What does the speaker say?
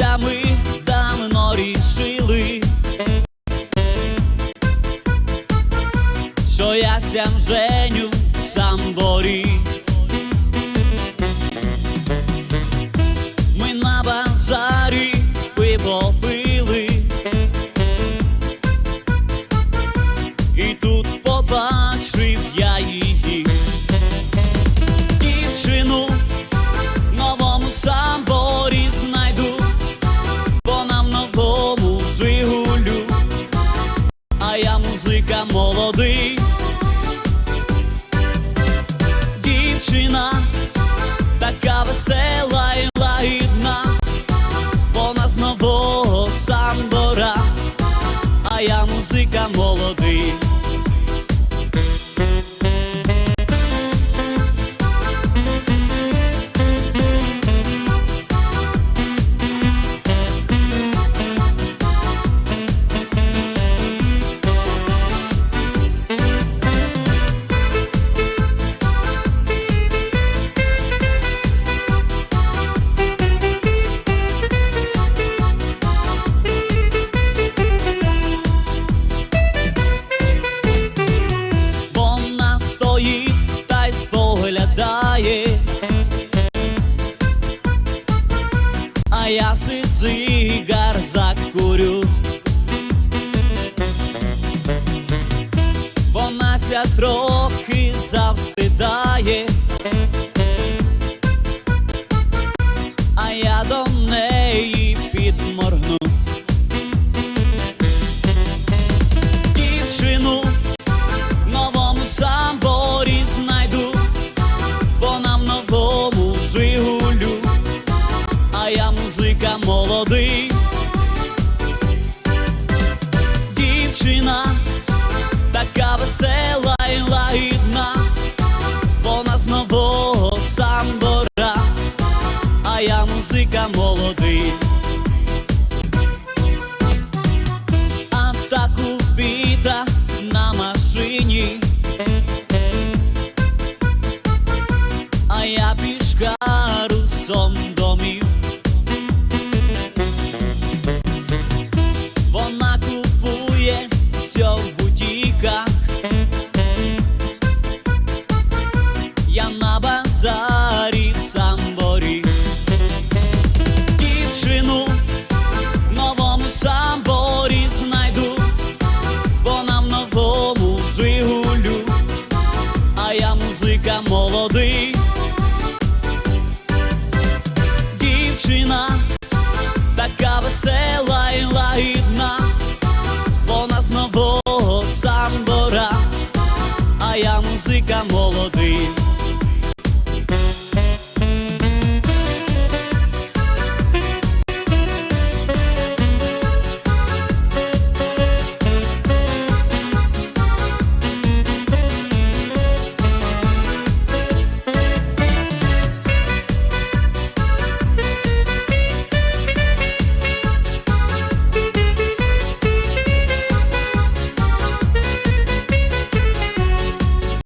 Це ми давно рішили, що я сям женю сам борів. А я музика молодий. Дівчина така весела і лагідна, вона з нового самбора, а я музика молодий. Я сицигар закурю. Вона ся трохи я музика молодий, дівчина така весела і лагідна, вона з нового самбора, а я музика молодий. музика молодий, дівчина така весела і лагідна, вона з нового самбора, а я музика молодий.